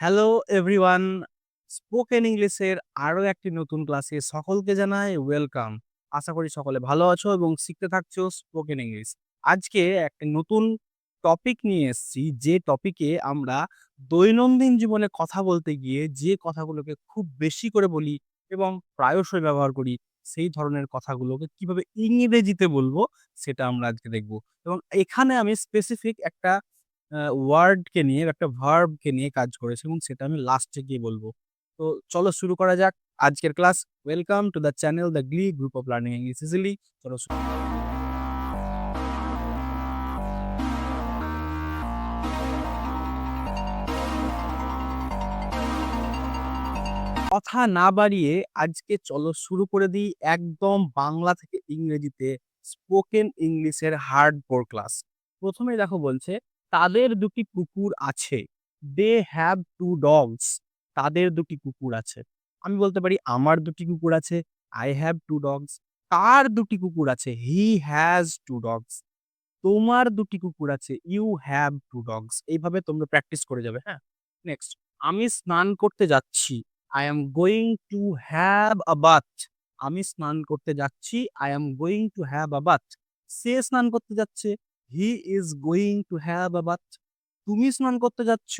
Hello everyone spoken ইংলিশের আরও একটি নতুন ক্লাসে সকলকে জানাই ওয়েলকাম আশা করি সকলে ভালো আছো এবং শিখতে থাকছো স্পোকেন ইংলিশ আজকে একটা নতুন টপিক নিয়ে এসেছি, যে টপিকে আমরা দৈনন্দিন জীবনে কথা বলতে গিয়ে যে কথাগুলোকে খুব বেশি করে বলি এবং প্রায়শই ব্যবহার করি, সেই ধরনের কথাগুলোকে কীভাবে ইংরেজিতে বলব সেটা আমরা আজকে দেখব। এবং এখানে আমি স্পেসিফিক একটা ওয়ার্ডকে নিয়ে একটা ভার্বকে নিয়ে কাজ করেছে এবং সেটা আমি লাস্টে গিয়ে বলব তো চলো শুরু করা যাক আজকের class. Welcome to the channel the glee group of learning English easily. চলো কথা না বাড়িয়ে আজকে চলো শুরু করে দিই একদম বাংলা থেকে ইংরেজিতে স্পোকেন ইংলিশের হার্ডকোর ক্লাস। ১ম এই দেখো বলছে তাদের দুটি কুকুর আছে। They have two dogs. তাদের দুটি কুকুর আছে। আমি বলতে পারি আমার দুটি কুকুর আছে। I have two dogs. তার দুটি কুকুর আছে। He has two dogs. তোমার দুটি কুকুর আছে। You have two dogs. এইভাবে তোমরা প্র্যাকটিস করে যাবে, হ্যাঁ? নেক্সট আমি স্নান করতে যাচ্ছি। I am going to have a bath. আমি স্নান করতে যাচ্ছি। I am going to have a bath. সে স্নান করতে যাচ্ছে। He is going to have a bath. তুমি স্নান করতে যাচ্ছ।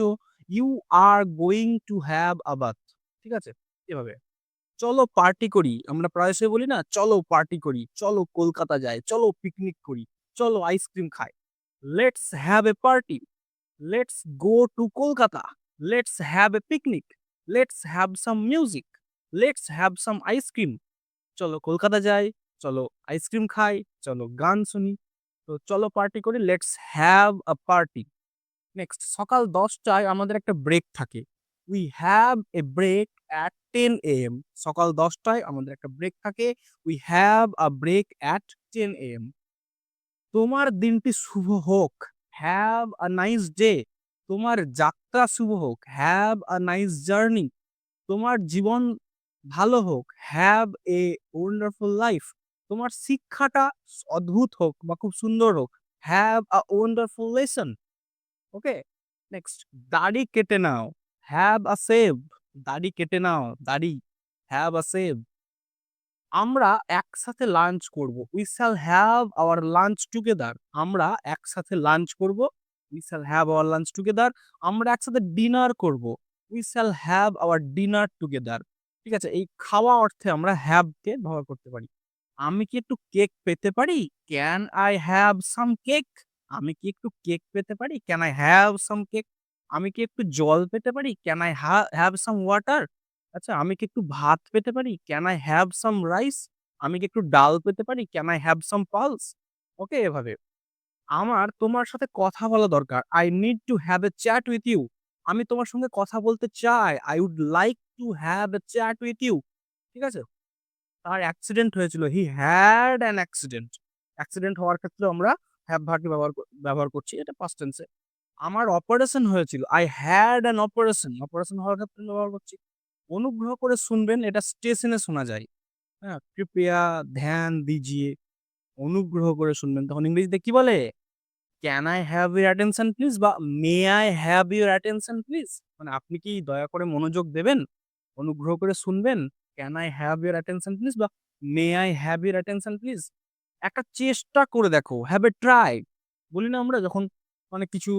You are going to have a bath. ঠিক আছে? এভাবে। চলো পার্টি করি। আমরা প্রায়শই বলি না? চলো পার্টি করি। চলো কলকাতা যাই। চলো পিকনিক করি। চলো আইসক্রিম খাই। Let's have a party. Let's go to Kolkata. Let's have a picnic. Let's have some music. Let's have some ice cream. চলো কলকাতা যাই। চলো আইসক্রিম খাই। চলো গান শুনি। তো চলো পার্টি করি। Let's have a party. Next সকাল দশটায় আমাদের একটা ব্রেক থাকে। We have a break at 10 AM সকাল দশটায় আমাদের একটা ব্রেক থাকে। We have a break at 10 AM তোমার দিনটি শুভ হোক। Have a nice day. তোমার যাত্রা শুভ হোক। Have a nice journey. তোমার জীবন ভালো হোক। Have a wonderful life. তোমার শিক্ষাটা অদ্ভুত হোক বা খুব সুন্দর হোক। Have a wonderful lesson. Okay? Next দাড়ি কেটে নাও। Have a save. দাড়ি কেটে নাও। দাড়ি। Have a shave. আমরা একসাথে লাঞ্চ করব। We shall have our lunch together. আমরা একসাথে লাঞ্চ করব। We shall have our lunch together. আমরা একসাথে ডিনার করব। We shall have our dinner together. ঠিক আছে? এই খাওয়া অর্থে আমরা হ্যাভ কে ব্যবহার করতে পারি। আমি কি একটু কেক পেতে পারি? Can I have some cake? আমি কি একটু কেক পেতে পারি? Can I have some cake? আমি কি একটু জল পেতে পারি? Can I ha have some water? আচ্ছা আমি কি একটু ভাত পেতে পারি? Can I have some rice? আমি কি একটু ডাল পেতে পারি? Can I have some pulse? Okay? এভাবে। আমার তোমার সাথে কথা বলা দরকার। I need to have a chat with you. আমি তোমার সঙ্গে কথা বলতে চাই। I would like to have a chat with you. ঠিক আছে? তার অ্যাক্সিডেন্ট হয়েছিল। He had an accident. Accident হওয়ার ক্ষেত্রেও আমরা হ্যাভ ভার্বটি ব্যবহার ব্যবহার করছি। এটা পাস্ট টেন্স। আমার অপারেশন হয়েছিল। I had an operation. Operation হওয়ার ক্ষেত্রে ব্যবহার করছি। অনুগ্রহ করে শুনবেন, এটা স্টেশনে শোনা যায়। হ্যাঁ? কৃপয়া ধ্যান দিজিয়ে। অনুগ্রহ করে শুনবেন। তখন ইংরেজিতে কি বলে? Can I have your attention please? বা may I have your attention please? মানে আপনি কি দয়া করে মনোযোগ দেবেন? অনুগ্রহ করে শুনবেন? Can I have your attention please? বা may I have your attention please? একটা চেষ্টা করে দেখো। Have a try. বলি না আমরা যখন অনেক কিছু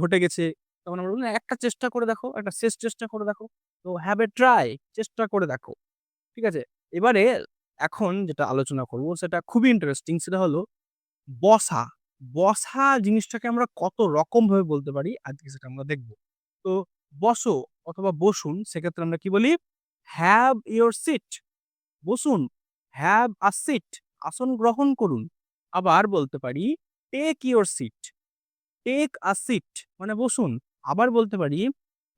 ঘটে গেছে তখন আমরা বলি না একটা চেষ্টা করে দেখো, একটা শেষ চেষ্টা করে দেখো। তো হ্যাভ এ ট্রাই চেষ্টা করে দেখো। ঠিক আছে? এবারে এখন যেটা আলোচনা করব সেটা খুবই ইন্টারেস্টিং সেটা হলো বসা। বসা জিনিসটাকে আমরা কত রকমভাবে বলতে পারি আজকে সেটা আমরা দেখব। তো বসো অথবা বসুন সেক্ষেত্রে আমরা কি বলি? Have your seat. বসুন। Have a seat. আসন গ্রহণ করুন। আবার বলতে পারি take your seat. Take a seat মানে বসুন। আবার বলতে পারি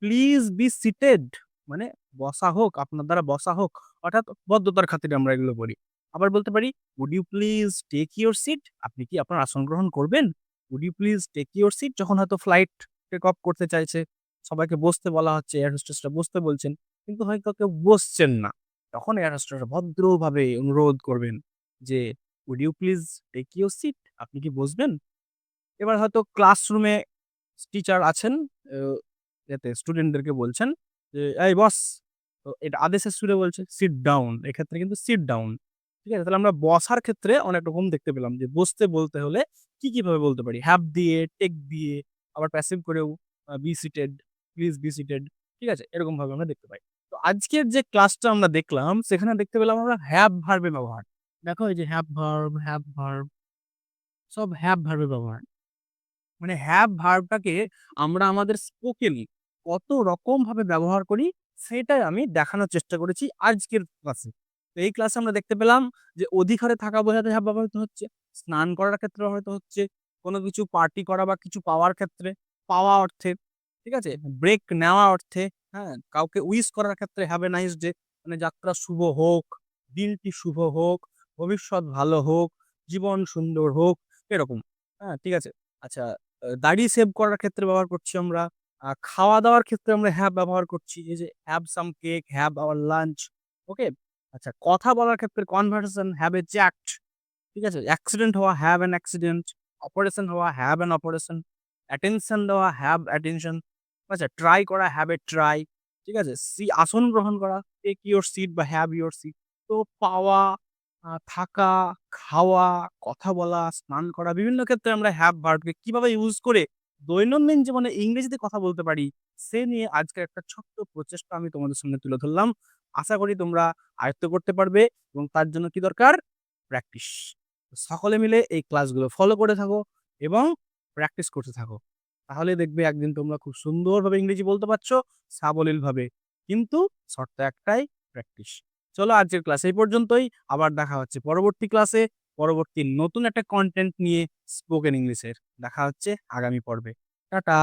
প্লিজ বি সিটেড মানে বসা হোক, আপনার দ্বারা বসা হোক। অর্থাৎ বদ্ধতার খাতিরে আমরা এগুলো বলি। আবার বলতে পারি would you please take your seat? আপনি কি আপনার আসন গ্রহণ করবেন? Would you please take your seat? যখন হয়তো ফ্লাইট টেক অফ করতে চাইছে, সবাইকে বসতে বলা হচ্ছে, এয়ার হোস্টেসরা বসতে বলছেন। কিন্তু হয়তো কেউ বসছেন না। তখন এয়ার ভদ্রভাবে অনুরোধ করবেন যে would you please take your seat? আপনি কি বসবেন? এবার হয়তো ক্লাসরুমে টিচার আছেন। যাতে স্টুডেন্টদেরকে বলছেন যে, "এই বস" তো এটা আদেশের সুরে বলছে "সিট ডাউন" এক্ষেত্রে কিন্তু সিট ডাউন। ঠিক আছে? তাহলে আমরা বসার ক্ষেত্রে অনেক রকম দেখতে পেলাম যে বসতে বলতে হলে কি, কি ভাবে বলতে পারি? হ্যাপ দিয়ে, টেক দিয়ে, আবার প্যাসিভ করেও be seated, please be seated. ঠিক আছে? এরকমভাবে আমরা দেখতে পাই। আজকের যে ক্লাসটা আমরা দেখলাম সেখানে দেখতে পেলাম আমরা হ্যাভ ভার্বের ব্যবহার। দেখো এই যে হ্যাভ ভার্ব, হ্যাভ ভার্ব সব হ্যাভ ভার্বের ব্যবহার। মানে হ্যাভ ভার্বটাকে আমরা আমাদের স্পোকেনে কত রকমভাবে ব্যবহার করি সেটাই আমি দেখানোর চেষ্টা করেছি আজকের ক্লাসে। তো এই ক্লাসে আমরা দেখতে পেলাম যে অধিকারে থাকা বোঝাতে হ্যাভ ব্যবহৃত হচ্ছে, স্নান করার ক্ষেত্রে ব্যবহৃত হচ্ছে, কোনো কিছু পার্টি করা বা কিছু পাওয়ার ক্ষেত্রে, পাওয়া অর্থে, ঠিক আছে? ব্রেক নেওয়া অর্থে, হ্যাঁ? কাউকে উইশ করার ক্ষেত্রে হ্যাভ এ নাইস ডে মানে যাত্রা শুভ হোক, দিনটি শুভ হোক, ভবিষ্যৎ ভালো হোক, জীবন সুন্দর হোক, এরকম। হ্যাঁ? ঠিক আছে? আচ্ছা দাড়ি সেভ করার ক্ষেত্রে ব্যবহার করছি আমরা। খাওয়া-দাওয়ার ক্ষেত্রে আমরা হ্যাভ ব্যবহার করছি। এই যে have some cake, have our lunch, okay? আচ্ছা কথা বলার ক্ষেত্রে কনভারসেশন, হ্যাভ এ চ্যাট, ঠিক আছে? অ্যাক্সিডেন্ট হওয়া, হ্যাভ অ্যান অ্যাক্সিডেন্ট, অপারেশন হওয়া, হ্যাভ অ্যান অপারেশন, অ্যাটেনশন দেওয়া, হ্যাভ অ্যাটেনশন, আচ্ছা ট্রাই করা, হ্যাভ এ ট্রাই, ঠিক আছে? সি আসন গ্রহণ করা, টেক ইউর সিট বা হ্যাভ ইউর সিট। তো পাওয়া, থাকা, খাওয়া, কথা বলা, স্নান করা বিভিন্ন ক্ষেত্রে আমরা হ্যাভ ভার্বকে কীভাবে ইউজ করে দৈনন্দিন জীবনে ইংরেজিতে কথা বলতে পারি সে নিয়ে আজকের একটা ছোট্ট প্রচেষ্টা আমি তোমাদের সামনে তুলে ধরলাম। আশা করি তোমরা আয়ত্ত করতে পারবে এবং তার জন্য কি দরকার? প্র্যাকটিস। সকলে মিলে এই ক্লাসগুলো ফলো করে থাকো এবং প্র্যাকটিস করতে থাকো। তাহলে দেখবে একদিন তোমরা খুব সুন্দরভাবে ইংরেজি বলতে পারছ সাবলীলভাবে। কিন্তু শর্ত একটাই প্র্যাকটিস। চলো আজকের ক্লাস এই পর্যন্তই। আবার দেখা হচ্ছে পরবর্তী ক্লাসে, পরবর্তী নতুন একটা কন্টেন্ট নিয়ে স্পোকেন ইংলিশের। দেখা হচ্ছে আগামী পর্বে। টাটা।